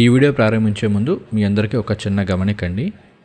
ఈ వీడియో ప్రారంభించే ముందు మీ అందరికీ ఒక చిన్న గమనికండి.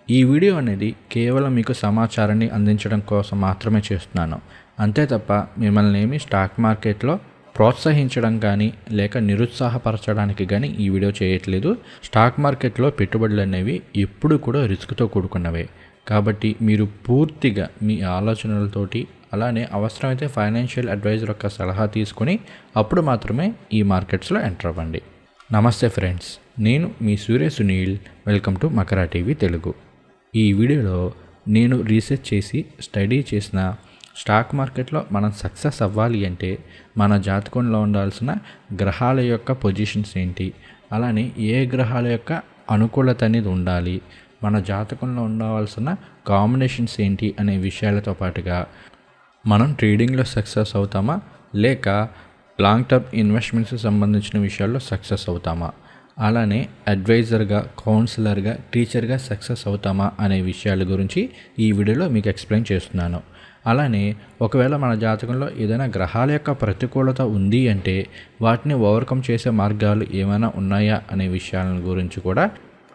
ఈ వీడియో అనేది కేవలం మీకు సమాచారాన్ని అందించడం కోసం మాత్రమే చేస్తున్నాను. అంతే తప్ప మిమ్మల్ని ఏమి స్టాక్ మార్కెట్లో ప్రోత్సహించడం కానీ లేక నిరుత్సాహపరచడానికి కానీ ఈ వీడియో చేయట్లేదు. స్టాక్ మార్కెట్లో పెట్టుబడులు అనేవి ఎప్పుడు కూడా రిస్క్తో కూడుకున్నవే. కాబట్టి మీరు పూర్తిగా మీ ఆలోచనలతోటి అలానే అవసరమైతే ఫైనాన్షియల్ అడ్వైజర్ యొక్క సలహా తీసుకొని అప్పుడు మాత్రమే ఈ మార్కెట్స్లో ఎంటర్ అవ్వండి. నమస్తే ఫ్రెండ్స్. నేను మీ Surya Sunil. Welcome to Makara TV Telugu. ఈ వీడియోలో నేను రీసెర్చ్ చేసి స్టడీ చేసిన స్టాక్ మార్కెట్లో మనం సక్సెస్ అవ్వాలి అంటే మన జాతకంలో ఉండాల్సిన గ్రహాల యొక్క పొజిషన్స్ ఏంటి? అలానే ఏ గ్రహాల యొక్క అనుకూలత అనేది ఉండాలి? మన జాతకంలో ఉండవలసిన కాంబినేషన్స్ ఏంటి అనే విషయాలతో పాటుగా మనం ట్రేడింగ్లో సక్సెస్ అవుతామా? లేక లాంగ్ టర్మ్ ఇన్వెస్ట్మెంట్స్కి సంబంధించిన విషయాల్లో సక్సెస్ అవుతామా? అలానే అడ్వైజర్గా కౌన్సిలర్గా టీచర్గా సక్సెస్ అవుతామా అనే విషయాల గురించి ఈ వీడియోలో మీకు ఎక్స్ప్లెయిన్ చేస్తున్నాను. అలానే ఒకవేళ మన జాతకంలో ఏదైనా గ్రహాల యొక్క ప్రతికూలత ఉంది అంటే వాటిని ఓవర్కమ్ చేసే మార్గాలు ఏమైనా ఉన్నాయా అనే విషయాల గురించి కూడా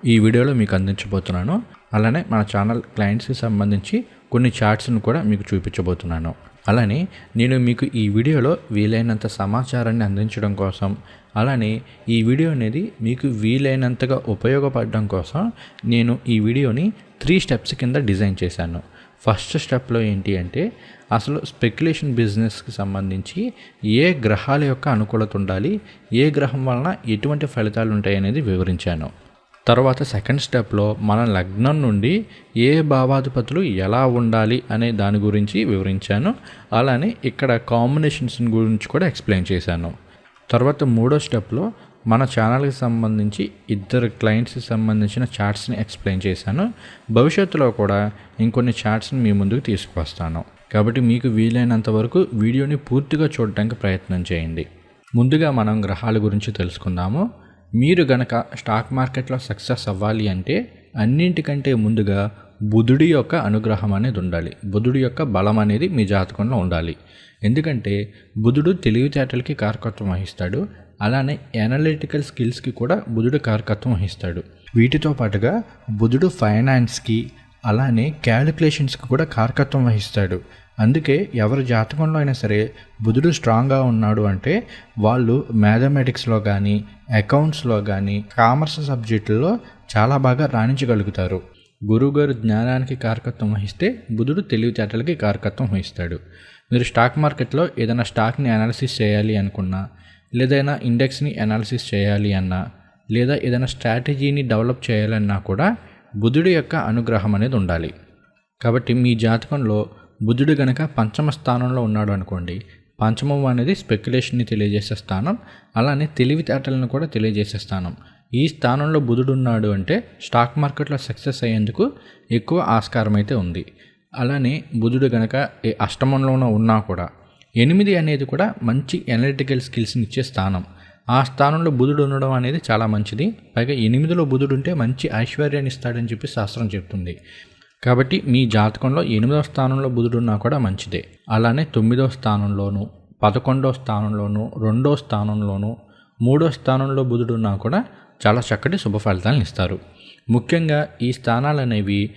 ఈ వీడియోలో మీకు అందించబోతున్నాను. అలానే మన ఛానల్ క్లయింట్స్కి సంబంధించి కొన్ని చార్ట్స్ను కూడా మీకు చూపించబోతున్నాను. అలానే నేను మీకు ఈ వీడియోలో వీలైనంత సమాచారాన్ని అందించడం కోసం అలానే ఈ వీడియో అనేది మీకు వీలైనంతగా ఉపయోగపడడం కోసం నేను ఈ వీడియోని త్రీ స్టెప్స్ కింద డిజైన్ చేశాను. ఫస్ట్ స్టెప్లో ఏంటి అంటే అసలు స్పెక్యులేషన్ బిజినెస్కి సంబంధించి ఏ గ్రహాల యొక్క అనుకూలత ఉండాలి ఏ గ్రహం వలన ఎటువంటి ఫలితాలు ఉంటాయి అనేది వివరించాను. తర్వాత సెకండ్ స్టెప్లో మన లగ్నం నుండి ఏ భావాధిపతులు ఎలా ఉండాలి అనే దాని గురించి వివరించాను. అలానే ఇక్కడ కాంబినేషన్స్ గురించి కూడా ఎక్స్ప్లెయిన్ చేశాను. తర్వాత మూడో స్టెప్లో మన ఛానల్కి సంబంధించి ఇద్దరు క్లయింట్స్కి సంబంధించిన చార్ట్స్ని ఎక్స్ప్లెయిన్ చేశాను. భవిష్యత్తులో కూడా ఇంకొన్ని చార్ట్స్ని మీ ముందుకు తీసుకువస్తాను. కాబట్టి మీకు వీలైనంత వరకు వీడియోని పూర్తిగా చూడటానికి ప్రయత్నం చేయండి. ముందుగా మనం గ్రహాల గురించి తెలుసుకుందాము. మీరు గనక స్టాక్ మార్కెట్లో సక్సెస్ అవ్వాలి అంటే అన్నింటికంటే ముందుగా బుధుడి యొక్క అనుగ్రహం అనేది ఉండాలి. బుధుడి యొక్క బలం అనేది మీ జాతకంలో ఉండాలి. ఎందుకంటే బుధుడు తెలివితేటలకి కారకత్వం వహిస్తాడు. అలానే అనలిటికల్ స్కిల్స్కి కూడా బుధుడు కారకత్వం వహిస్తాడు. వీటితో పాటుగా బుధుడు ఫైనాన్స్కి అలానే క్యాలిక్యులేషన్స్కి కూడా కారకత్వం వహిస్తాడు. అందుకే ఎవరి జాతకంలో అయినా సరే బుధుడు స్ట్రాంగ్గా ఉన్నాడు అంటే వాళ్ళు మ్యాథమెటిక్స్లో కానీ అకౌంట్స్లో కానీ కామర్స్ సబ్జెక్టుల్లో చాలా బాగా రాణించగలుగుతారు. గురువుగారు జ్ఞానానికి కారకత్వం వహిస్తే బుధుడు తెలివితేటలకి కారకత్వం వహిస్తాడు. మీరు స్టాక్ మార్కెట్లో ఏదైనా స్టాక్ని అనాలిసిస్ చేయాలి అనుకున్నా లేదైనా ఇండెక్స్ని అనాలిసిస్ చేయాలి అన్నా లేదా ఏదైనా స్ట్రాటజీని డెవలప్ చేయాలన్నా కూడా బుధుడి యొక్క అనుగ్రహం అనేది ఉండాలి. కాబట్టి మీ జాతకంలో బుధుడు గనక పంచమ స్థానంలో ఉన్నాడు అనుకోండి పంచమం అనేది స్పెక్యులేషన్ని తెలియజేసే స్థానం అలానే తెలివితేటలను కూడా తెలియజేసే స్థానం. ఈ స్థానంలో బుధుడు ఉన్నాడు అంటే స్టాక్ మార్కెట్లో సక్సెస్ అయ్యేందుకు ఎక్కువ ఆస్కారం అయితే ఉంది. అలానే బుధుడు గనక ఏ అష్టమంలోనూ ఉన్నా కూడా ఎనిమిది అనేది కూడా మంచి ఎనలిటికల్ స్కిల్స్ని ఇచ్చే స్థానం. ఆ స్థానంలో బుధుడు ఉండడం అనేది చాలా మంచిది. పైగా ఎనిమిదిలో బుధుడు ఉంటే మంచి ఐశ్వర్యాన్ని ఇస్తాడని చెప్పి శాస్త్రం చెప్తుంది. కాబట్టి మీ జాతకంలో ఎనిమిదవ స్థానంలో బుధుడున్నా కూడా మంచిదే. అలానే తొమ్మిదవ స్థానంలోనూ పదకొండవ స్థానంలోనూ రెండో స్థానంలోనూ మూడో స్థానంలో బుధుడు ఉన్నా కూడా చాలా చక్కటి శుభ ఫలితాలను ఇస్తారు. ముఖ్యంగా ఈ స్థానాలు అనేవి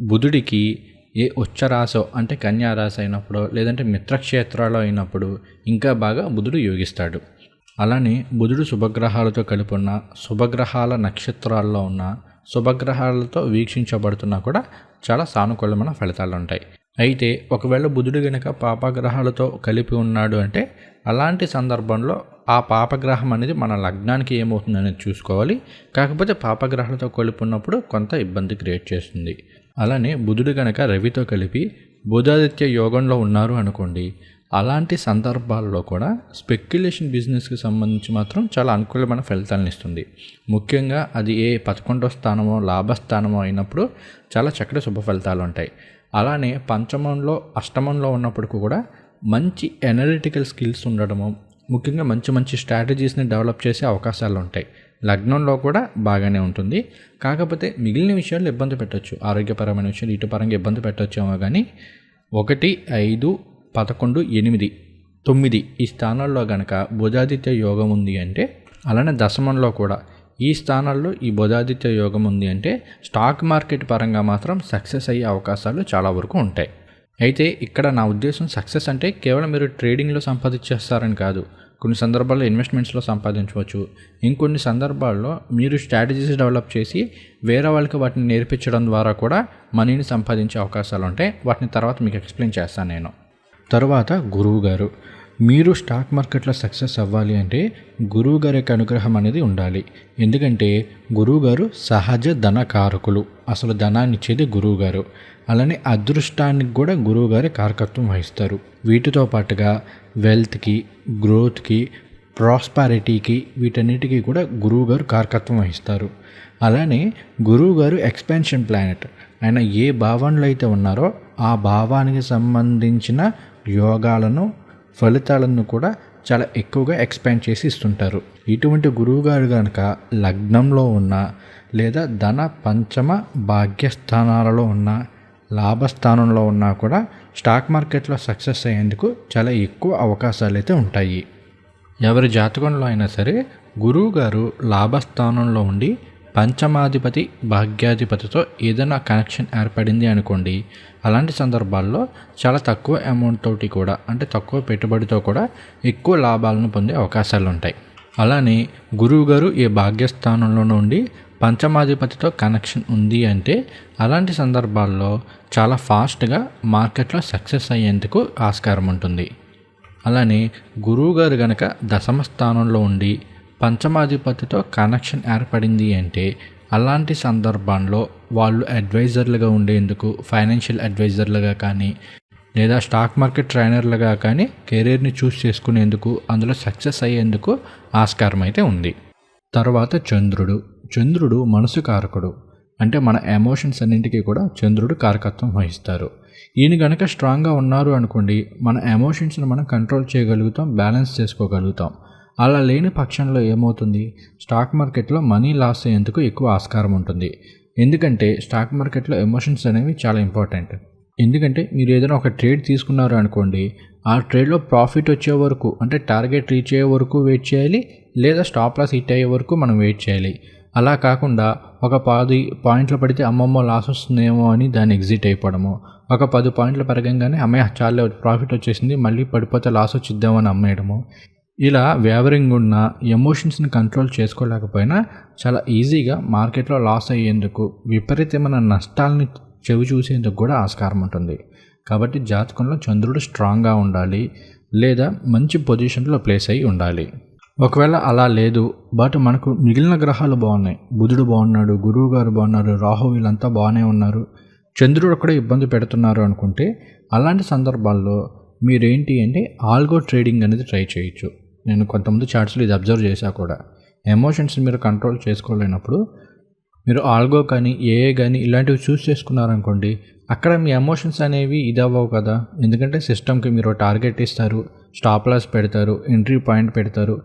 బుధుడికి ఏ ఉచ్చరాశో అంటే కన్యారాశి అయినప్పుడు లేదంటే మిత్రక్షేత్రాలు అయినప్పుడు ఇంకా బాగా బుధుడు యోగిస్తాడు. అలానే బుధుడు శుభగ్రహాలతో కలిపి ఉన్న శుభగ్రహాల నక్షత్రాల్లో ఉన్న శుభగ్రహాలతో వీక్షించబడుతున్నా కూడా చాలా సానుకూలమైన ఫలితాలు ఉంటాయి అయితే ఒకవేళ బుధుడు గనక పాపగ్రహాలతో కలిపి ఉన్నాడు అంటే అలాంటి సందర్భంలో ఆ పాపగ్రహం అనేది మన లగ్నానికి ఏమవుతుంది అనేది చూసుకోవాలి. కాకపోతే పాపగ్రహాలతో కలిపి ఉన్నప్పుడు కొంత ఇబ్బంది క్రియేట్ చేస్తుంది. అలానే బుధుడు గనక రవితో కలిపి బుధాదిత్య యోగంలో ఉన్నారు అనుకోండి అలాంటి సందర్భాల్లో కూడా స్పెక్యులేషన్ బిజినెస్కి సంబంధించి మాత్రం చాలా అనుకూలమైన ఫలితాలను ఇస్తుంది. ముఖ్యంగా అది ఏ పదకొండో స్థానమో లాభస్థానమో అయినప్పుడు చాలా చక్కటి శుభ ఫలితాలు ఉంటాయి. అలానే పంచమంలో అష్టమంలో ఉన్నప్పటికీ కూడా మంచి ఎనలిటికల్ స్కిల్స్ ఉండడము ముఖ్యంగా మంచి మంచి స్ట్రాటజీస్ని డెవలప్ చేసే అవకాశాలు ఉంటాయి. లగ్నంలో కూడా బాగానే ఉంటుంది. కాకపోతే మిగిలిన విషయాలు ఇబ్బంది పెట్టవచ్చు ఆరోగ్యపరమైన విషయాలు ఇటు పరంగా ఇబ్బంది పెట్టవచ్చేమో కానీ ఒకటి ఐదు పదకొండు ఎనిమిది తొమ్మిది ఈ స్థానాల్లో గనక బుధాదిత్య యోగం ఉంది అంటే అలానే దశమంలో కూడా ఈ స్థానాల్లో ఈ బుధాదిత్య యోగం ఉంది అంటే స్టాక్ మార్కెట్ పరంగా మాత్రం సక్సెస్ అయ్యే అవకాశాలు చాలా వరకు ఉంటాయి. అయితే ఇక్కడ నా ఉద్దేశం సక్సెస్ అంటే కేవలం మీరు ట్రేడింగ్లో సంపాదించేస్తారని కాదు కొన్ని సందర్భాల్లో ఇన్వెస్ట్మెంట్స్లో సంపాదించవచ్చు. ఇంకొన్ని సందర్భాల్లో మీరు స్ట్రాటజీస్ డెవలప్ చేసి వేరే వాళ్ళకి వాటిని నేర్పించడం ద్వారా కూడా మనీని సంపాదించే అవకాశాలు ఉంటాయి. వాటిని తర్వాత మీకు ఎక్స్ప్లెయిన్ చేస్తాను నేను. తర్వాత గురువు గారు మీరు స్టాక్ మార్కెట్లో సక్సెస్ అవ్వాలి అంటే గురువుగారి యొక్క అనుగ్రహం అనేది ఉండాలి. ఎందుకంటే గురువు గారు సహజ ధన కారకులు అసలు ధనాన్ని ఇచ్చేది గురువు గారు అలానే అదృష్టానికి కూడా గురువుగారి కారకత్వం వహిస్తారు. వీటితో పాటుగా వెల్త్కి గ్రోత్కి ప్రాస్పారిటీకి వీటన్నిటికీ కూడా గురువు గారు కారకత్వం వహిస్తారు. అలానే గురువు గారు ఎక్స్పాన్షన్ ప్లానెట్ ఆయన ఏ భావనలో అయితే ఉన్నారో ఆ భావానికి సంబంధించిన యోగాలను ఫలితాలను కూడా చాలా ఎక్కువగా ఎక్స్పాండ్ చేసి ఇస్తుంటారు. ఇటువంటి గురువుగారు కనుక లగ్నంలో ఉన్న లేదా ధన పంచమ భాగ్యస్థానాలలో ఉన్న లాభస్థానంలో ఉన్నా కూడా స్టాక్ మార్కెట్లో సక్సెస్ అయ్యేందుకు చాలా ఎక్కువ అవకాశాలు అయితే ఉంటాయి. ఎవరి జాతకంలో అయినా సరే గురువు గారు లాభస్థానంలో ఉండి పంచమాధిపతి భాగ్యాధిపతితో ఏదైనా కనెక్షన్ ఏర్పడింది అనుకోండి అలాంటి సందర్భాల్లో చాలా తక్కువ అమౌంట్ తోటి కూడా అంటే తక్కువ పెట్టుబడితో కూడా ఎక్కువ లాభాలను పొందే అవకాశాలు ఉంటాయి. అలానే గురువు గారు ఈ భాగ్యస్థానంలో నుండి పంచమాధిపతితో కనెక్షన్ ఉంది అంటే అలాంటి సందర్భాల్లో చాలా ఫాస్ట్గా మార్కెట్లో సక్సెస్ అయ్యేందుకు ఆస్కారం ఉంటుంది. అలానే గురువు గారు కనుక దశమ స్థానంలో ఉండి పంచమాధిపతితో కనెక్షన్ ఏర్పడింది అంటే అలాంటి సందర్భంలో వాళ్ళు అడ్వైజర్లుగా ఉండేందుకు ఫైనాన్షియల్ అడ్వైజర్లుగా కానీ లేదా స్టాక్ మార్కెట్ ట్రైనర్లుగా కానీ కెరీర్ని చూస్ చేసుకునేందుకు అందులో సక్సెస్ అయ్యేందుకు ఆస్కారం అయితే ఉంది. తర్వాత చంద్రుడు. చంద్రుడు మనసు కారకుడు. అంటే మన ఎమోషన్స్ అన్నింటికీ కూడా చంద్రుడు కారకత్వం వహిస్తారు. ఈయన కనుక స్ట్రాంగ్గా ఉన్నారు అనుకోండి మన ఎమోషన్స్ని మనం కంట్రోల్ చేయగలుగుతాం బ్యాలెన్స్ చేసుకోగలుగుతాం. అలా లేని పక్షంలో ఏమవుతుంది? స్టాక్ మార్కెట్లో మనీ లాస్ అయ్యేందుకు ఎక్కువ ఆస్కారం ఉంటుంది. ఎందుకంటే స్టాక్ మార్కెట్లో ఎమోషన్స్ అనేవి చాలా ఇంపార్టెంట్. ఎందుకంటే మీరు ఏదైనా ఒక ట్రేడ్ తీసుకున్నారు అనుకోండి ఆ ట్రేడ్లో ప్రాఫిట్ వచ్చే వరకు అంటే టార్గెట్ రీచ్ అయ్యే వరకు వెయిట్ చేయాలి లేదా స్టాప్ లాస్ హిట్ అయ్యే వరకు మనం వెయిట్ చేయాలి. అలా కాకుండా ఒక పది పాయింట్లు పడితే అమ్మమ్మ లాస్ వస్తుందేమో అని దాన్ని ఎగ్జిట్ అయిపోవడము. ఒక పది పాయింట్లు పెరగంగానే అమ్మాయి చాలా ప్రాఫిట్ వచ్చేసింది మళ్ళీ పడిపోతే లాస్ వచ్చిద్దామని అమ్మేయడము. ఇలా వేవరింగ్ ఉన్న ఎమోషన్స్ని కంట్రోల్ చేసుకోలేకపోయినా చాలా ఈజీగా మార్కెట్లో లాస్ అయ్యేందుకు విపరీతమైన నష్టాలని చెవి చూసేందుకు కూడా ఆస్కారం ఉంటుంది. కాబట్టి జాతకంలో చంద్రుడు స్ట్రాంగ్గా ఉండాలి లేదా మంచి పొజిషన్లో ప్లేస్ అయి ఉండాలి. ఒకవేళ అలా లేదు బట్ మనకు మిగిలిన గ్రహాలు బాగున్నాయి. బుధుడు బాగున్నాడు గురువు గారు బాగున్నారు రాహు వీళ్ళంతా బాగానే ఉన్నారు. చంద్రుడు కూడా ఇబ్బంది పెడుతున్నారు అనుకుంటే అలాంటి సందర్భాల్లో మీరేంటి అంటే ఆల్గో ట్రేడింగ్ అనేది ట్రై చేయొచ్చు. నేను కొంతమంది చార్ట్స్లో ఇది అబ్జర్వ్ చేశా కూడా. ఎమోషన్స్ని మీరు కంట్రోల్ చేసుకోలేనప్పుడు మీరు ఆల్గో కానీ ఏఏ కానీ ఇలాంటివి చూస్ చేసుకున్నారనుకోండి అక్కడ మీ ఎమోషన్స్ అనేవి ఇది అవ్వవు కదా. ఎందుకంటే సిస్టమ్కి మీరు టార్గెట్ ఇస్తారు స్టాప్ లాస్ పెడతారు ఎంట్రీ పాయింట్ పెడతారు.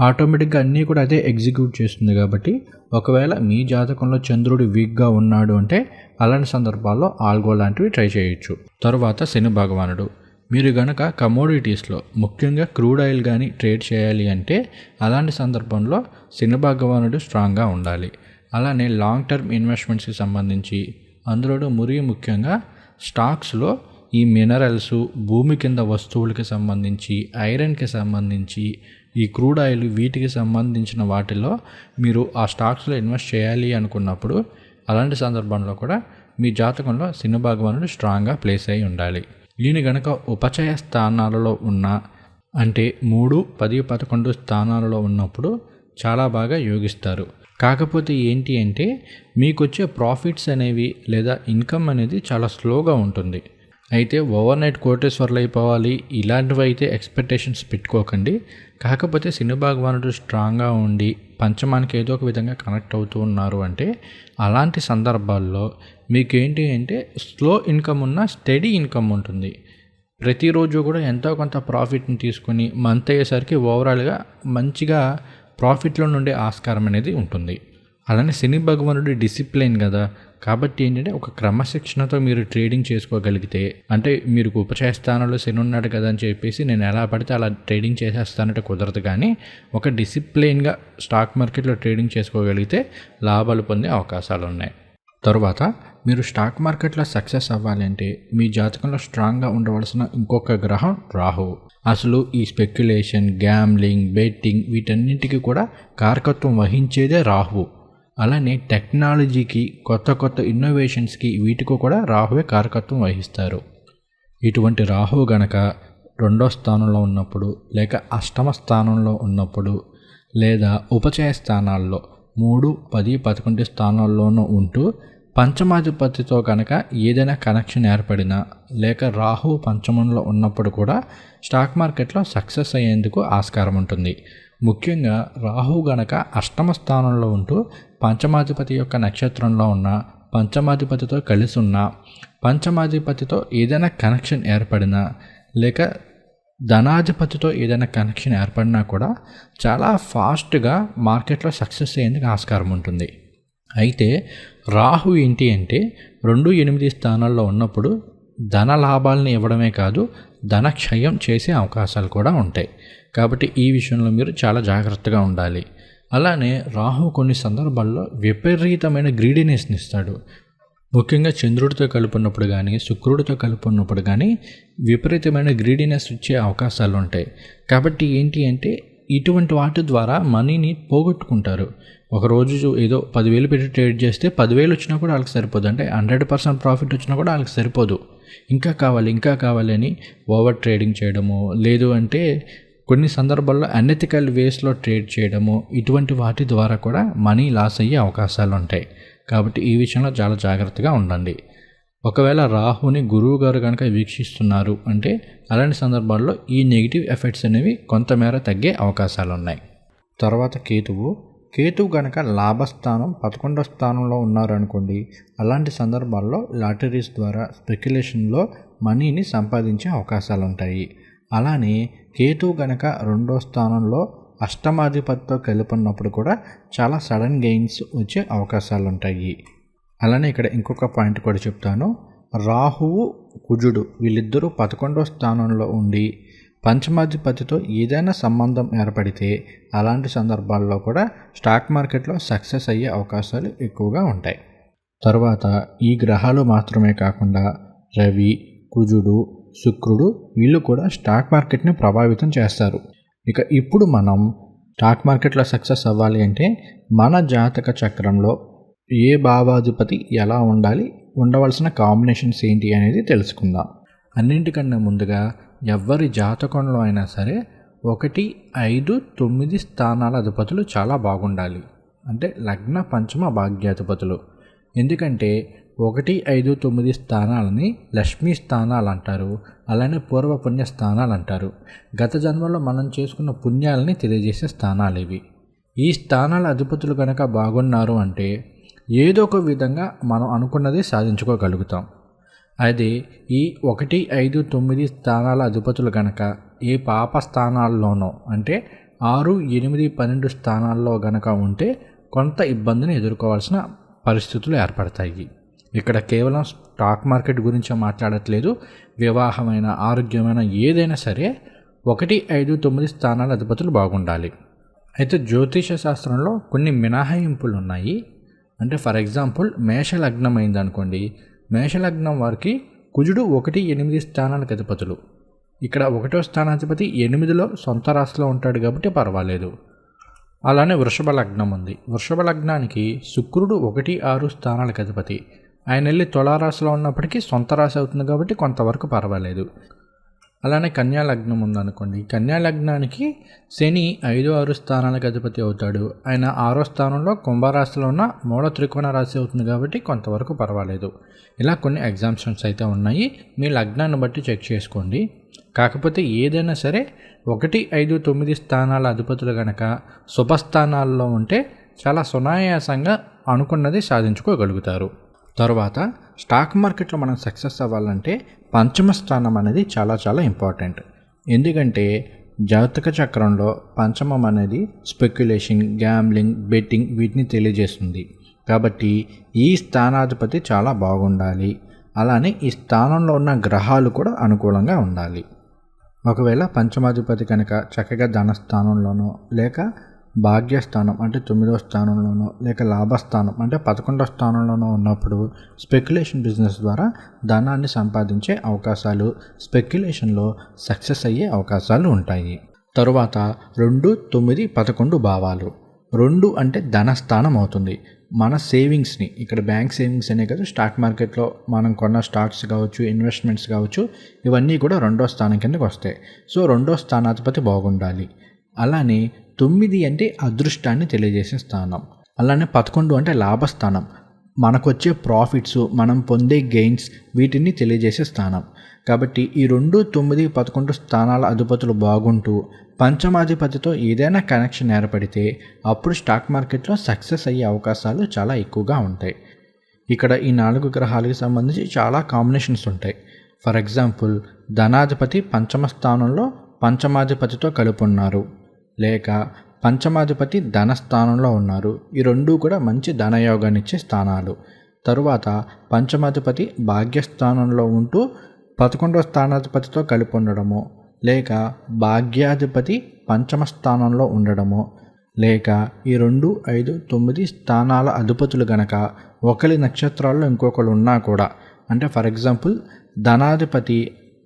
ఆటోమేటిక్గా అన్నీ కూడా అదే ఎగ్జిక్యూట్ చేస్తుంది కాబట్టి ఒకవేళ మీ జాతకంలో చంద్రుడు వీక్గా ఉన్నాడు అంటే అలాంటి సందర్భాల్లో ఆల్గో లాంటివి ట్రై చేయొచ్చు. తరువాత శని భగవానుడు. మీరు గనక కమోడిటీస్లో ముఖ్యంగా క్రూడ్ ఆయిల్ కానీ ట్రేడ్ చేయాలి అంటే అలాంటి సందర్భంలో శని భగవానుడు స్ట్రాంగ్గా ఉండాలి. అలానే లాంగ్ టర్మ్ ఇన్వెస్ట్మెంట్స్కి సంబంధించి అందులో మురి ముఖ్యంగా స్టాక్స్లో ఈ మినరల్స్ భూమి కింద వస్తువులకి సంబంధించి ఐరన్కి సంబంధించి ఈ క్రూడ్ ఆయిల్ వీటికి సంబంధించిన వాటిలో మీరు ఆ స్టాక్స్లో ఇన్వెస్ట్ చేయాలి అనుకున్నప్పుడు అలాంటి సందర్భంలో కూడా మీ జాతకంలో శని భగవానుడు స్ట్రాంగ్గా ప్లేస్ అయి ఉండాలి. ఈయన గనక ఉపచయ స్థానాలలో ఉన్న అంటే మూడు పది పదకొండు స్థానాలలో ఉన్నప్పుడు చాలా బాగా యోగిస్తారు. కాకపోతే ఏంటి అంటే మీకు వచ్చే ప్రాఫిట్స్ అనేవి లేదా ఇన్కమ్ అనేది చాలా స్లోగా ఉంటుంది. అయితే ఓవర్ నైట్ కోటేశ్వర్లు అయిపోవాలి ఇలాంటివి అయితే ఎక్స్పెక్టేషన్స్ పెట్టుకోకండి. కాకపోతే సినీ భగవానుడు స్ట్రాంగ్గా ఉండి పంచమానికి ఏదో ఒక విధంగా కనెక్ట్ అవుతూ ఉన్నారు అంటే అలాంటి సందర్భాల్లో మీకు ఏంటి అంటే స్లో ఇన్కమ్ ఉన్న స్టడీ ఇన్కమ్ ఉంటుంది. ప్రతిరోజు కూడా ఎంతో కొంత ప్రాఫిట్ని తీసుకొని మంత్ అయ్యేసరికి ఓవరాల్గా మంచిగా ప్రాఫిట్లో నుండే ఆస్కారం అనేది ఉంటుంది. అలానే శని భగవానుడి డిసిప్లిన్ కదా! కాబట్టి ఏంటంటే ఒక క్రమశిక్షణతో మీరు ట్రేడింగ్ చేసుకోగలిగితే అంటే మీరు ఉపచేస్తానంలో శని ఉన్నాడు కదా అని చెప్పేసి నేను ఎలా పడితే అలా ట్రేడింగ్ చేసేస్తానంటే కుదరదు కానీ ఒక డిసిప్లిన్గా స్టాక్ మార్కెట్లో ట్రేడింగ్ చేసుకోగలిగితే లాభాలు పొందే అవకాశాలు ఉన్నాయి తరువాత మీరు స్టాక్ మార్కెట్లో సక్సెస్ అవ్వాలంటే మీ జాతకంలో స్ట్రాంగ్గా ఉండవలసిన ఇంకొక గ్రహం రాహు. అసలు ఈ స్పెక్యులేషన్ గ్యామ్లింగ్ బెట్టింగ్ వీటన్నింటికి కూడా కారకత్వం వహించేదే రాహువు అలానే టెక్నాలజీకి కొత్త కొత్త ఇన్నోవేషన్స్కి వీటికి కూడా రాహువే కారకత్వం వహిస్తారు. ఇటువంటి రాహువు గనక రెండో స్థానంలో ఉన్నప్పుడు లేక అష్టమ స్థానంలో ఉన్నప్పుడు లేదా ఉపచయ స్థానాల్లో మూడు పది పదకొండు స్థానాల్లోనూ ఉంటూ పంచమాధిపతితో కనుక ఏదైనా కనెక్షన్ ఏర్పడినా లేక రాహు పంచమంలో ఉన్నప్పుడు కూడా స్టాక్ మార్కెట్లో సక్సెస్ అయ్యేందుకు ఆస్కారం ఉంటుంది. ముఖ్యంగా రాహు గనక అష్టమ స్థానంలో ఉంటూ పంచమాధిపతి యొక్క నక్షత్రంలో ఉన్న పంచమాధిపతితో కలిసి ఉన్న పంచమాధిపతితో ఏదైనా కనెక్షన్ ఏర్పడినా లేక ధనాధిపతితో ఏదైనా కనెక్షన్ ఏర్పడినా కూడా చాలా ఫాస్ట్గా మార్కెట్లో సక్సెస్ అయ్యేందుకు ఆస్కారం ఉంటుంది. అయితే రాహు ఏంటి అంటే రెండు ఎనిమిది స్థానాల్లో ఉన్నప్పుడు ధన లాభాలను ఇవ్వడమే కాదు ధన క్షయం చేసే అవకాశాలు కూడా ఉంటాయి. కాబట్టి ఈ విషయంలో మీరు చాలా జాగ్రత్తగా ఉండాలి. అలానే రాహు కొన్ని సందర్భాల్లో విపరీతమైన గ్రీడీనెస్ని ఇస్తాడు. ముఖ్యంగా చంద్రుడితో కలుపున్నప్పుడు కానీ శుక్రుడితో కలుపున్నప్పుడు కానీ విపరీతమైన గ్రీడీనెస్ వచ్చే అవకాశాలు ఉంటాయి. కాబట్టి ఏంటి అంటే ఇటువంటి వాటి ద్వారా మనీని పోగొట్టుకుంటారు. ఒక రోజు ఏదో పదివేలు పెట్టి ట్రేడ్ చేస్తే పదివేలు వచ్చినా కూడా వాళ్ళకి సరిపోదు. అంటే హండ్రెడ్ పర్సెంట్ ప్రాఫిట్ వచ్చినా కూడా వాళ్ళకి సరిపోదు. ఇంకా కావాలి ఇంకా కావాలి అని ఓవర్ ట్రేడింగ్ చేయడము లేదు అంటే కొన్ని సందర్భాల్లో అనెథికల్ వేస్లో ట్రేడ్ చేయడము ఇటువంటి వాటి ద్వారా కూడా మనీ లాస్ అయ్యే అవకాశాలు ఉంటాయి. కాబట్టి ఈ విషయంలో చాలా జాగ్రత్తగా ఉండండి. ఒకవేళ రాహుని గురువు గారు కనుక వీక్షిస్తున్నారు అంటే అలాంటి సందర్భాల్లో ఈ నెగిటివ్ ఎఫెక్ట్స్ అనేవి కొంతమేర తగ్గే అవకాశాలు ఉన్నాయి తర్వాత కేతువు. కేతువు కనుక లాభస్థానం పదకొండో స్థానంలో ఉన్నారనుకోండి అలాంటి సందర్భాల్లో లాటరీస్ ద్వారా స్పెక్యులేషన్లో మనీని సంపాదించే అవకాశాలు ఉంటాయి అలానే కేతువు కనుక రెండో స్థానంలో అష్టమాధిపతితో కలిపి కూడా చాలా సడన్ గెయిన్స్ వచ్చే అవకాశాలు ఉంటాయి అలానే ఇక్కడ ఇంకొక పాయింట్ కూడా చెప్తాను. రాహువు కుజుడు వీళ్ళిద్దరూ పదకొండో స్థానంలో ఉండి పంచమాధిపతితో ఏదైనా సంబంధం ఏర్పడితే అలాంటి సందర్భాల్లో కూడా స్టాక్ మార్కెట్లో సక్సెస్ అయ్యే అవకాశాలు ఎక్కువగా ఉంటాయి. తర్వాత ఈ గ్రహాలు మాత్రమే కాకుండా రవి కుజుడు శుక్రుడు వీళ్ళు కూడా స్టాక్ మార్కెట్ని ప్రభావితం చేస్తారు. ఇక ఇప్పుడు మనం స్టాక్ మార్కెట్లో సక్సెస్ అవ్వాలి అంటే మన జాతక చక్రంలో ఏ భావాధిపతి ఎలా ఉండాలి ఉండవలసిన కాంబినేషన్స్ ఏంటి అనేది తెలుసుకుందాం. అన్నింటికన్నా ముందుగా ఎవరి జాతకంలో అయినా సరే ఒకటి ఐదు తొమ్మిది స్థానాల అధిపతులు చాలా బాగుండాలి. అంటే లగ్న పంచమ భాగ్యాధిపతులు. ఎందుకంటే ఒకటి ఐదు తొమ్మిది స్థానాలని లక్ష్మీ స్థానాలు అంటారు అలానే పూర్వ పుణ్య స్థానాలు అంటారు గత జన్మలో మనం చేసుకున్న పుణ్యాలని తెలియజేసే స్థానాలు ఇవి ఈ స్థానాల అధిపతులు కనుక బాగున్నారు అంటే ఏదో ఒక విధంగా మనం అనుకున్నది సాధించుకోగలుగుతాం. అది ఈ ఒకటి ఐదు తొమ్మిది స్థానాల అధిపతులు కనుక ఏ పాప స్థానాల్లోనో అంటే ఆరు ఎనిమిది పన్నెండు స్థానాల్లో గనక ఉంటే కొంత ఇబ్బందిని ఎదుర్కోవాల్సిన పరిస్థితులు ఏర్పడతాయి. ఇక్కడ కేవలం స్టాక్ మార్కెట్ గురించి మాట్లాడట్లేదు. వివాహమైన ఆరోగ్యమైన ఏదైనా సరే ఒకటి ఐదు తొమ్మిది స్థానాల అధిపతులు బాగుండాలి. అయితే జ్యోతిష శాస్త్రంలో కొన్ని మినహాయింపులు ఉన్నాయి అంటే ఫర్ ఎగ్జాంపుల్ మేషలగ్నం అయింది అనుకోండి మేషలగ్నం వారికి కుజుడు ఒకటి ఎనిమిది స్థానాలకు అధిపతులు. ఇక్కడ ఒకటో స్థానాధిపతి ఎనిమిదిలో సొంత రాశిలో ఉంటాడు కాబట్టి పర్వాలేదు. అలానే వృషభ లగ్నం ఉంది. వృషభ లగ్నానికి శుక్రుడు ఒకటి ఆరు స్థానాలకు అధిపతి. ఆయన వెళ్ళి తులారాశిలో ఉన్నప్పటికీ సొంత రాశి అవుతుంది కాబట్టి కొంతవరకు పర్వాలేదు. అలానే కన్యా లగ్నం ఉందనుకోండి. కన్యా లగ్నానికి శని ఐదు ఆరు స్థానాలకు అధిపతి అవుతాడు. ఆయన ఆరో స్థానంలో కుంభరాశిలో ఉన్న మూల త్రికోణ రాశి అవుతుంది కాబట్టి కొంతవరకు పర్వాలేదు. ఇలా కొన్ని ఎగ్జామ్షన్స్ అయితే ఉన్నాయి. మీ లగ్నాన్ని బట్టి చెక్ చేసుకోండి. కాకపోతే ఏదైనా సరే ఒకటి ఐదు తొమ్మిది స్థానాల అధిపతులు కనుక శుభస్థానాల్లో ఉంటే చాలా సునాయాసంగా అనుకున్నది సాధించుకోగలుగుతారు. తర్వాత స్టాక్ మార్కెట్లో మనం సక్సెస్ అవ్వాలంటే పంచమ స్థానం అనేది చాలా చాలా ఇంపార్టెంట్. ఎందుకంటే జాతక చక్రంలో పంచమం అనేది స్పెక్యులేషన్ గ్యాంబ్లింగ్ బెట్టింగ్ వీటిని తెలియజేస్తుంది. కాబట్టి ఈ స్థానాధిపతి చాలా బాగుండాలి. అలానే ఈ స్థానంలో ఉన్న గ్రహాలు కూడా అనుకూలంగా ఉండాలి. ఒకవేళ పంచమాధిపతి కనుక చక్కగా ధనస్థానంలోనో లేక భాగ్యస్థానం అంటే తొమ్మిదో స్థానంలోనో లేక లాభస్థానం అంటే పదకొండో స్థానంలోనో ఉన్నప్పుడు స్పెక్యులేషన్ బిజినెస్ ద్వారా ధనాన్ని సంపాదించే అవకాశాలు స్పెక్యులేషన్లో సక్సెస్ అయ్యే అవకాశాలు ఉంటాయి. తరువాత రెండు తొమ్మిది పదకొండు భావాలు. రెండు అంటే ధనస్థానం అవుతుంది. మన సేవింగ్స్ని ఇక్కడ బ్యాంక్ సేవింగ్స్ అనే కదా స్టాక్ మార్కెట్లో మనం కొన్న స్టాక్స్ కావచ్చు ఇన్వెస్ట్మెంట్స్ కావచ్చు ఇవన్నీ కూడా రెండో స్థానం కిందకి వస్తాయి. సో రెండో స్థానాధిపతి బాగుండాలి. అలానే తొమ్మిది అంటే అదృష్టాన్ని తెలియజేసే స్థానం. అలానే పదకొండు అంటే లాభస్థానం. మనకొచ్చే ప్రాఫిట్స్ మనం పొందే గెయిన్స్ వీటిని తెలియజేసే స్థానం. కాబట్టి ఈ రెండు తొమ్మిది పదకొండు స్థానాల అధిపతులు బాగుంటూ పంచమాధిపతితో ఏదైనా కనెక్షన్ ఏర్పడితే అప్పుడు స్టాక్ మార్కెట్లో సక్సెస్ అయ్యే అవకాశాలు చాలా ఎక్కువగా ఉంటాయి. ఇక్కడ ఈ నాలుగు గ్రహాలకు సంబంధించి చాలా కాంబినేషన్స్ ఉంటాయి. ఫర్ ఎగ్జాంపుల్ ధనాధిపతి పంచమ స్థానంలో పంచమాధిపతితో కలుపున్నారు. లేక పంచమాధిపతి ధనస్థానంలో ఉన్నారు. ఈ రెండు కూడా మంచి ధనయోగాన్ని ఇచ్చే స్థానాలు. తరువాత పంచమాధిపతి భాగ్యస్థానంలో ఉంటూ పదకొండవ స్థానాధిపతితో కలిపి ఉండడము లేక భాగ్యాధిపతి పంచమ స్థానంలో ఉండడము లేక ఈ రెండు ఐదు తొమ్మిది స్థానాల అధిపతులు గనక ఒకరి నక్షత్రాల్లో ఇంకొకరు ఉన్నా కూడా అంటే ఫర్ ఎగ్జాంపుల్ ధనాధిపతి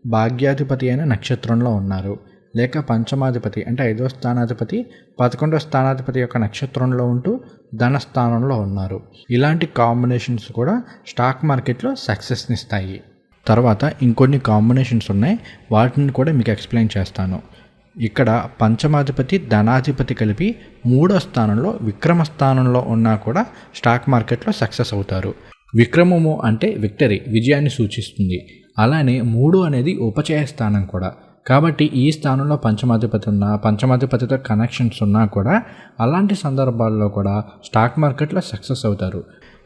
భాగ్యాధిపతి అయిన నక్షత్రంలో ఉన్నారు. లేక పంచమాధిపతి అంటే ఐదో స్థానాధిపతి పదకొండో స్థానాధిపతి యొక్క నక్షత్రంలో ఉంటూ ధన స్థానంలో ఉన్నారు. ఇలాంటి కాంబినేషన్స్ కూడా స్టాక్ మార్కెట్లో సక్సెస్ని ఇస్తాయి. తర్వాత ఇంకొన్ని కాంబినేషన్స్ ఉన్నాయి. వాటిని కూడా మీకు ఎక్స్ప్లెయిన్ చేస్తాను. ఇక్కడ పంచమాధిపతి ధనాధిపతి కలిపి మూడో స్థానంలో విక్రమ స్థానంలో ఉన్నా కూడా స్టాక్ మార్కెట్లో సక్సెస్ అవుతారు. విక్రమము అంటే విక్టరీ విజయాన్ని సూచిస్తుంది. అలానే మూడు అనేది ఉపచయ స్థానం కూడా. కాబట్టి ఈ స్థానంలో పంచమాధిపతి ఉన్న పంచమాధిపతితో కనెక్షన్స్ ఉన్నా కూడా అలాంటి సందర్భాల్లో కూడా స్టాక్ మార్కెట్లో సక్సెస్ అవుతారు.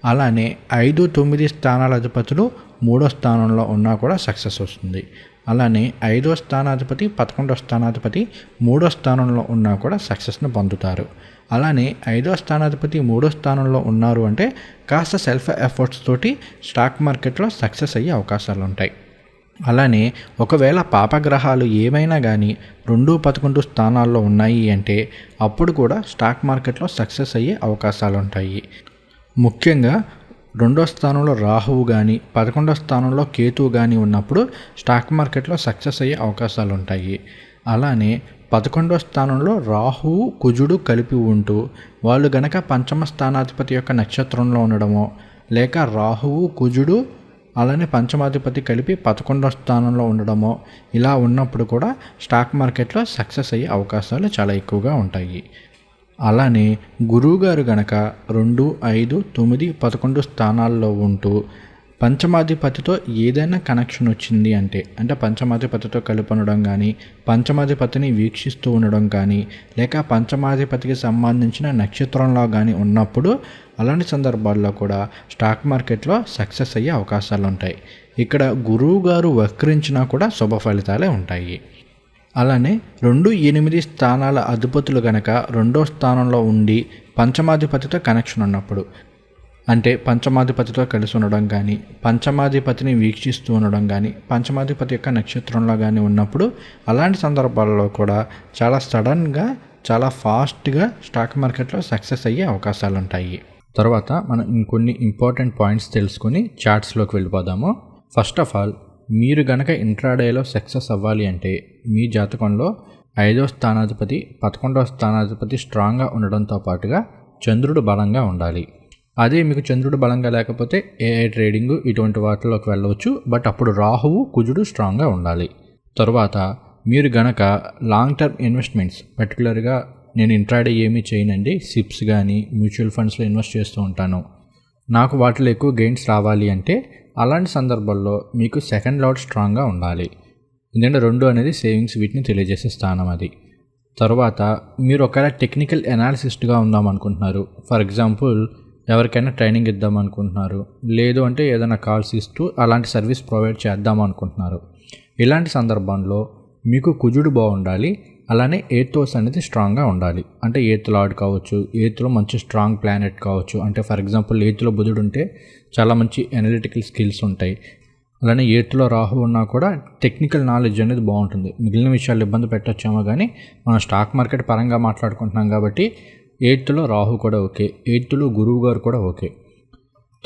అలానే ఐదు తొమ్మిది స్థానాల అధిపతులు మూడో స్థానంలో ఉన్నా కూడా సక్సెస్ వస్తుంది. అలానే ఐదో స్థానాధిపతి పదకొండో స్థానాధిపతి మూడో స్థానంలో ఉన్నా కూడా సక్సెస్ను పొందుతారు. అలానే ఐదో స్థానాధిపతి మూడో స్థానంలో ఉన్నారు అంటే కాస్త సెల్ఫ్ ఎఫర్ట్స్ తోటి స్టాక్ మార్కెట్లో సక్సెస్ అయ్యే అవకాశాలు ఉంటాయి అలానే ఒకవేళ పాపగ్రహాలు ఏమైనా కానీ రెండు పదకొండు స్థానాల్లో ఉన్నాయి అంటే అప్పుడు కూడా స్టాక్ మార్కెట్లో సక్సెస్ అయ్యే అవకాశాలు ఉంటాయి ముఖ్యంగా రెండో స్థానంలో రాహువు కానీ పదకొండో స్థానంలో కేతువు కానీ ఉన్నప్పుడు స్టాక్ మార్కెట్లో సక్సెస్ అయ్యే అవకాశాలు ఉంటాయి అలానే పదకొండో స్థానంలో రాహువు కుజుడు కలిపి ఉంటూ వాళ్ళు గనక పంచమ స్థానాధిపతి యొక్క నక్షత్రంలో ఉండడమో లేక రాహువు కుజుడు అలానే పంచమాధిపతి కలిపి పదకొండో స్థానంలో ఉండడమో ఇలా ఉన్నప్పుడు కూడా స్టాక్ మార్కెట్లో సక్సెస్ అయ్యే అవకాశాలు చాలా ఎక్కువగా ఉంటాయి. అలానే గురువుగారు గనక రెండు ఐదు తొమ్మిది పదకొండు స్థానాల్లో ఉంటూ పంచమాధిపతితో ఏదైనా కనెక్షన్ వచ్చింది అంటే అంటే పంచమాధిపతితో కలుపనడం కానీ పంచమాధిపతిని వీక్షిస్తూ ఉండడం కానీ లేక పంచమాధిపతికి సంబంధించిన నక్షత్రంలో కానీ ఉన్నప్పుడు అలాంటి సందర్భాల్లో కూడా స్టాక్ మార్కెట్లో సక్సెస్ అయ్యే అవకాశాలు ఉంటాయి. ఇక్కడ గురువు గారు వక్రించినా కూడా శుభ ఫలితాలే ఉంటాయి. అలానే రెండు ఎనిమిది స్థానాల అధిపతులు గనక రెండో స్థానంలో ఉండి పంచమాధిపతితో కనెక్షన్ ఉన్నప్పుడు అంటే పంచమాధిపతితో కలిసి ఉండడం కానీ పంచమాధిపతిని వీక్షిస్తూ ఉండడం కానీ పంచమాధిపతి యొక్క నక్షత్రంలో కానీ ఉన్నప్పుడు అలాంటి సందర్భాల్లో కూడా చాలా సడన్గా చాలా ఫాస్ట్గా స్టాక్ మార్కెట్లో సక్సెస్ అయ్యే అవకాశాలు ఉంటాయి తర్వాత మనం ఇంకొన్ని ఇంపార్టెంట్ పాయింట్స్ తెలుసుకుని చార్ట్స్లోకి వెళ్ళిపోదాము. ఫస్ట్ ఆఫ్ ఆల్ మీరు గనక ఇంట్రాడేలో సక్సెస్ అవ్వాలి అంటే మీ జాతకంలో ఐదో స్థానాధిపతి పదకొండవ స్థానాధిపతి స్ట్రాంగ్గా ఉండడంతో పాటుగా చంద్రుడు బలంగా ఉండాలి. అదే మీకు చంద్రుడు బలంగా లేకపోతే ఏఐ ట్రేడింగ్ ఇటువంటి వాటిలోకి వెళ్ళవచ్చు. బట్ అప్పుడు రాహువు కుజుడు స్ట్రాంగ్గా ఉండాలి. తరువాత మీరు గనక లాంగ్ టర్మ్ ఇన్వెస్ట్మెంట్స్ పర్టికులర్గా నేను ఇంట్రాడే ఏమీ చేయనండి. సిప్స్ కానీ మ్యూచువల్ ఫండ్స్లో ఇన్వెస్ట్ చేస్తూ ఉంటాను. నాకు వాటిలో ఎక్కువ గెయిన్స్ రావాలి అంటే అలాంటి సందర్భాల్లో మీకు సెకండ్ లాట్ స్ట్రాంగ్గా ఉండాలి. ఎందుకంటే రెండు అనేది సేవింగ్స్ వీటిని తెలియజేసే స్థానం అది. తర్వాత మీరు ఒకవేళ టెక్నికల్ ఎనాలిసిస్ట్గా ఉందాం అనుకుంటున్నారు ఫర్ ఎగ్జాంపుల్ ఎవరికైనా ట్రైనింగ్ ఇద్దాం అనుకుంటున్నారు. లేదు అంటే ఏదైనా కాల్స్ ఇస్తూ అలాంటి సర్వీస్ ప్రొవైడ్ చేద్దాం అనుకుంటున్నారు. ఇలాంటి సందర్భంలో మీకు కుజుడు బాగుండాలి అలానే ఎయిత్ అనేది స్ట్రాంగ్గా ఉండాలి. అంటే ఎయిత్ లార్డ్ కావచ్చు ఎయిత్లో మంచి స్ట్రాంగ్ ప్లానెట్ కావచ్చు. అంటే ఫర్ ఎగ్జాంపుల్ ఎయిత్లో బుధుడు ఉంటే చాలా మంచి ఎనలిటికల్ స్కిల్స్ ఉంటాయి. అలానే ఎయిత్లో రాహు ఉన్నా కూడా టెక్నికల్ నాలెడ్జ్ అనేది బాగుంటుంది. మిగిలిన విషయాలు ఇబ్బంది పెట్టొచ్చేమో కానీ మనం స్టాక్ మార్కెట్ పరంగా మాట్లాడుకుంటున్నాం కాబట్టి ఎయిత్లో రాహు కూడా ఓకే ఎయిత్లో గురువు గారు కూడా ఓకే.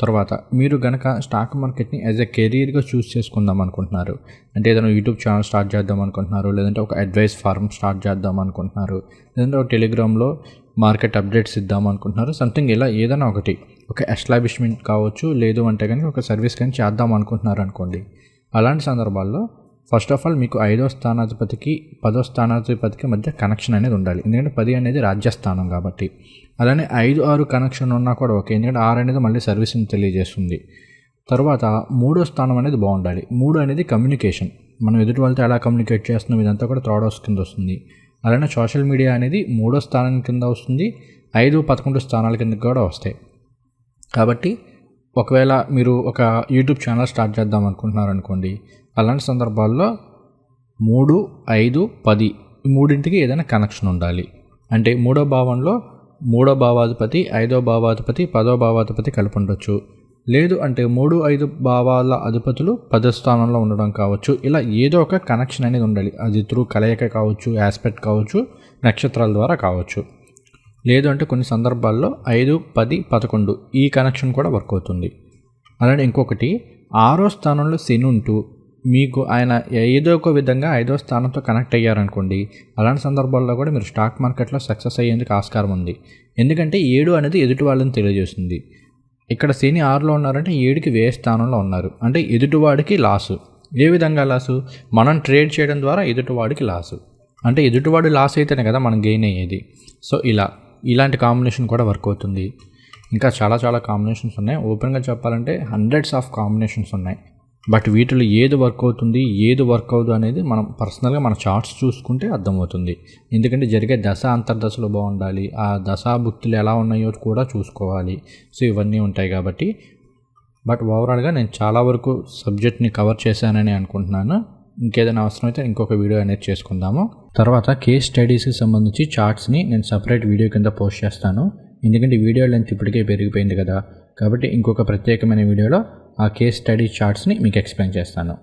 తర్వాత మీరు గనక స్టాక్ మార్కెట్ని యాజ్ ఎ కెరీర్గా చూస్ చేసుకుందాం అనుకుంటున్నారు. అంటే ఏదైనా యూట్యూబ్ ఛానల్ స్టార్ట్ చేద్దాం అనుకుంటున్నారు లేదంటే ఒక అడ్వైస్ ఫార్మ్ స్టార్ట్ చేద్దాం అనుకుంటున్నారు లేదంటే ఒక టెలిగ్రామ్లో మార్కెట్ అప్డేట్స్ ఇద్దాం అనుకుంటున్నారు సంథింగ్ ఇలా ఏదైనా ఒకటి. ఒక ఎస్టాబ్లిష్మెంట్ కావచ్చు లేదు అంటే కానీ ఒక సర్వీస్ కానీ చేద్దాం అనుకుంటున్నారు అనుకోండి. అలాంటి సందర్భాల్లో ఫస్ట్ ఆఫ్ ఆల్ మీకు ఐదో స్థానాధిపతికి పదో స్థానాధిపతికి మధ్య కనెక్షన్ అనేది ఉండాలి. ఎందుకంటే పది అనేది రాజ్యస్థానం కాబట్టి. అలానే ఐదు ఆరు కనెక్షన్ ఉన్నా కూడా ఓకే. ఎందుకంటే ఆరు అనేది మళ్ళీ సర్వీసింగ్ తెలియజేస్తుంది. తర్వాత మూడో స్థానం అనేది బాగుండాలి. మూడు అనేది కమ్యూనికేషన్ మనం ఎదుటి వాళ్ళతో ఎలా కమ్యూనికేట్ చేస్తున్నాం ఇదంతా కూడా థర్డ్ హౌస్ కింద వస్తుంది. అలానే సోషల్ మీడియా అనేది మూడో స్థానం కింద వస్తుంది. ఐదు పదకొండు స్థానాల కింద కూడా వస్తాయి. కాబట్టి ఒకవేళ మీరు ఒక యూట్యూబ్ ఛానల్ స్టార్ట్ చేద్దాం అనుకుంటున్నారు అనుకోండి అలాంటి సందర్భాల్లో మూడు ఐదు పది ఈ మూడింటికి ఏదైనా కనెక్షన్ ఉండాలి. అంటే మూడో భావంలో మూడో భావాధిపతి ఐదో భావాధిపతి పదో భావాధిపతి కలిపి ఉండొచ్చు. లేదు అంటే మూడు ఐదు భావాల అధిపతులు పదో స్థానంలో ఉండడం కావచ్చు. ఇలా ఏదో ఒక కనెక్షన్ అనేది ఉండాలి. అది త్రూ కలయిక కావచ్చు ఆస్పెక్ట్ కావచ్చు నక్షత్రాల ద్వారా కావచ్చు. లేదు అంటే కొన్ని సందర్భాల్లో ఐదు పది పదకొండు ఈ కనెక్షన్ కూడా వర్క్ అవుతుంది. అలానే ఇంకొకటి ఆరో స్థానంలో శని ఉంటూ మీకు ఆయన ఏదో ఒక విధంగా ఐదో స్థానంతో కనెక్ట్ అయ్యారనుకోండి అలాంటి సందర్భాల్లో కూడా మీరు స్టాక్ మార్కెట్లో సక్సెస్ అయ్యేందుకు ఆస్కారం ఉంది. ఎందుకంటే ఏడు అనేది ఎదుటి వాళ్ళని తెలియజేస్తుంది. ఇక్కడ శని ఆరులో ఉన్నారంటే ఏడుకి వే స్థానంలో ఉన్నారు. అంటే ఎదుటివాడికి లాసు ఏ విధంగా లాసు మనం ట్రేడ్ చేయడం ద్వారా ఎదుటివాడికి లాసు అంటే ఎదుటివాడు లాస్ అయితేనే కదా మనం గెయిన్ అయ్యేది. సో ఇలా ఇలాంటి కాంబినేషన్ కూడా వర్క్ అవుతుంది. ఇంకా చాలా చాలా కాంబినేషన్స్ ఉన్నాయి. ఓపెన్గా చెప్పాలంటే హండ్రెడ్స్ ఆఫ్ కాంబినేషన్స్ ఉన్నాయి. బట్ వీటిలో ఏది వర్క్ అవుతుంది ఏది వర్క్ అవుతుంది అనేది మనం పర్సనల్గా మన చార్ట్స్ చూసుకుంటే అర్థమవుతుంది. ఎందుకంటే జరిగే దశ అంతర్దశలు బాగుండాలి ఆ దశాభుక్తులు ఎలా ఉన్నాయో కూడా చూసుకోవాలి. సో ఇవన్నీ ఉంటాయి కాబట్టి. బట్ ఓవరాల్గా నేను చాలా వరకు సబ్జెక్ట్ని కవర్ చేశానని అనుకుంటున్నాను. ఇంకేదైనా అవసరమైతే ఇంకొక వీడియో అనేది చేసుకుందాము. తర్వాత కేస్ స్టడీస్కి సంబంధించి చార్ట్స్ని నేను సపరేట్ వీడియో కింద పోస్ట్ చేస్తాను. ఎందుకంటే వీడియో లెంత్ ఇప్పటికే పెరిగిపోయింది కదా. కాబట్టి ఇంకొక ప్రత్యేకమైన వీడియోలో ఆ కేస్ స్టడీ చార్ట్స్ని మీకు ఎక్స్ప్లెయిన్ చేస్తాను.